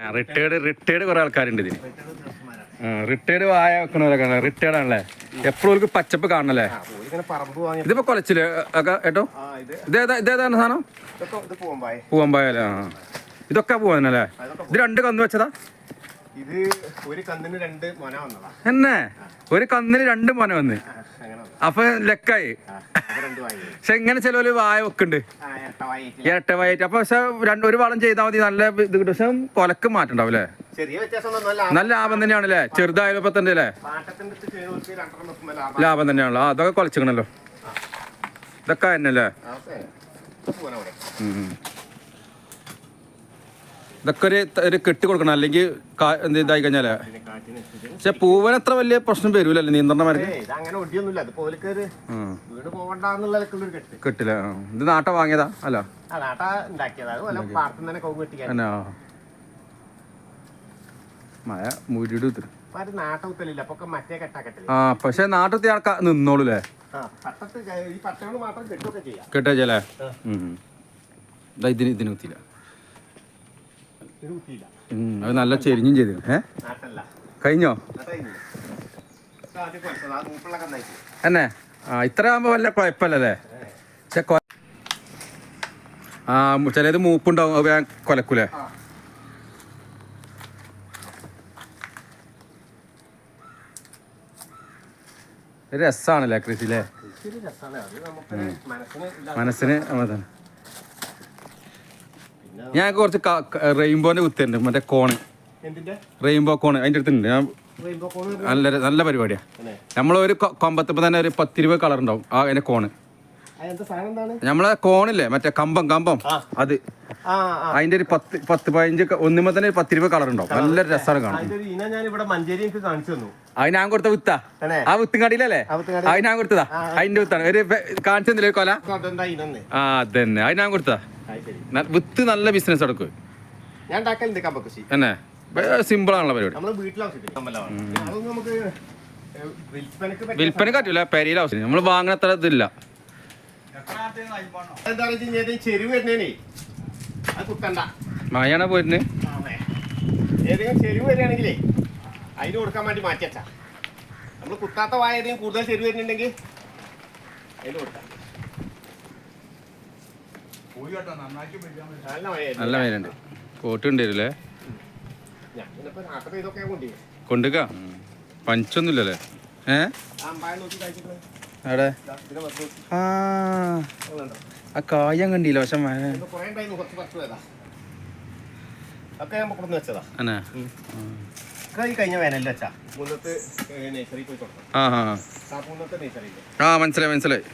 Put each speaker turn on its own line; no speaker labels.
Retired retired കുറെ ആൾക്കാരുണ്ട് ഇതിന്. റിട്ടയർഡ് വായ വെക്കണവരൊക്കെ റിട്ടയർഡ് ആണല്ലേ? എപ്പോഴും അവർക്ക് പച്ചപ്പ് കാണണല്ലേ? ഇതിപ്പോ കൊലച്ചിൽ ഒക്കെ
ഇത്
ഇതേതാ ഇതേതാണ് സാധനം? പൂവമ്പായ ആ ഇതൊക്കെ പൂവാനല്ലേ ഇത് രണ്ട് കന്ന് വെച്ചതാ?
ഇത് ഒരു കന്നിന് രണ്ട് മൊന വന്നതാ.
എന്നെ? ഒരു കന്നിന് രണ്ട് മോനെ വന്ന്. അപ്പൊ ലെക്കായി. പക്ഷെ എങ്ങനെ ചിലവര് വായ വെക്കുന്നുണ്ട്?
വാങ്ങിയിട്ടില്ല
ഇരട്ട വായിട്ട് അപ്പൊ പക്ഷെ രണ്ട് ഒരു വളം ചെയ്താൽ മതി. നല്ല ഇത് കിട്ടും. പക്ഷെ കൊലക്ക് മാറ്റണ്ടാവും അല്ലേ? നല്ല ലാഭം തന്നെയാണല്ലേ ചെറുതായാലും ഇപ്പൊ തന്നെ അല്ലേ?
ലാഭം.
തന്നെയാണല്ലോ. അതൊക്കെ കൊലച്ചിക്കണല്ലോ ഇതൊക്കെ
തന്നെ അല്ലേ?
ഉം. ഇതൊക്കെ ഒരു ഒരു കെട്ടി കൊടുക്കണം. അല്ലെങ്കിൽ എന്ത് ഇതായി കഴിഞ്ഞാലേ. പക്ഷെ പൂവൻ അത്ര വലിയ പ്രശ്നം വരൂലല്ലേ
കെട്ട്.
കെട്ടില്ല. ഇത് നാട്ട വാങ്ങിയതാ അല്ല? മഴ
കെട്ടൽ
ആ പക്ഷെ നാട്ടത്തെ ആൾക്കാ നിന്നോളൂലേ
കെട്ടേ പട്ടത്ത് ഇതിന് ഈ പട്ടയോട് മാത്രം കെട്ടൊക്കെ ചെയ്യാം
കെട്ടേച്ചല്ലേ
ആ.
ഇതാ ഇതിന് ഇതിന് കുത്തിയില്ല
ഇത് കുത്തിയില്ല
ഉം, അത് നല്ല ചെരിഞ്ഞും ചെയ്തു. ഏ? കഴിഞ്ഞോ? എന്നെ ആ ഇത്ര ആകുമ്പോ വല്ല കുഴപ്പമില്ലല്ലേ? പക്ഷെ ആ ചിലത് മൂപ്പുണ്ടാവും. അത് ഞാൻ കൊലക്കൂലേ? രസാണല്ലേ കൃഷിയിലെ?
നമുക്ക് മനസ്സിന്
മനസ്സിന് അതാണ് ഞാൻ കുറച്ച് റെയിൻബോന്റെ കുത്തിയുണ്ട് മറ്റേ കോണ്. റെയിൻബോ കോണ് അതിന്റെ അടുത്തുണ്ട്. ഞാൻ നല്ല നല്ല പരിപാടിയാ. നമ്മളൊരു കൊമ്പത്തുമ്പോൾ തന്നെ ഒരു പത്തിരുപത് കളർ ഉണ്ടാവും ആ അതിന്റെ കോണ്. നമ്മളെ കോണില്ലേ മറ്റേ കമ്പം കമ്പം. അത്. അതിന്റെ ഒരു പത്ത് പത്ത് പതിനഞ്ച് ഒന്നുമ്പോ തന്നെ പത്ത് രൂപ കളർ ഉണ്ടാവും. നല്ല രസമാണ്
കാണും
അത് ഞാൻ കൊടുത്ത വിത്താ. ആ വിത്തും കടിയിലല്ലേ? അത് ഞാൻ കൊടുത്തതാ. അതിന്റെ വിത്താണ്. ഒരു വെ- കാണിച്ചു തന്നില്ലേ കൊല? ആ അതന്നെ. അത് ഞാൻ കൊടുത്തതാ. വിത്ത് നല്ല ബിസിനസ് എടുക്കും.
ഞാൻ ഉണ്ടാക്കലുണ്ട് കമ്പക്കൃഷി
എന്നെ സിമ്പിൾ ആണല്ലോ പരിപാടി.
നമ്മൾ ഏ, വിൽപ്പനക്ക്
പറ്റൂല പെരയിലെ ആവശ്യം നമ്മൾ വാങ്ങണ അത്ര ഇതില്ല.
ചെരുവ് വരുന്നേനേ. അത് കുത്തണ്ട.
മഴയാണ് പോരുന്നത്
ആമേ. ഏതെങ്കിലും ചെരുവ് വരികയാണെങ്കിലേ അതിന് കൊടുക്കാൻ വേണ്ടി മാറ്റി വെച്ചാ നമ്മൾ കുത്താത്ത വായ ഏതെങ്കിലും കൂടുതൽ ചെരുവ് വരുന്നുണ്ടെങ്കിൽ അതിന് കൊടുക്കാം. നല്ല
മീനുണ്ട് കോട്ട് ഉണ്ടായിരുന്നില്ലേ
ഞാൻ പിന്നിപ്പോ നാട്ടിൽ ഇതൊക്കെ കൊണ്ടുപോയി.
കൊണ്ടുക പഞ്ചൊന്നുമില്ലല്ലേ ഏ?
ആ
അവിടെ കായം കണ്ടില്ല പക്ഷെ മഴ ആ. മനസ്സിലായി മനസ്സിലായി.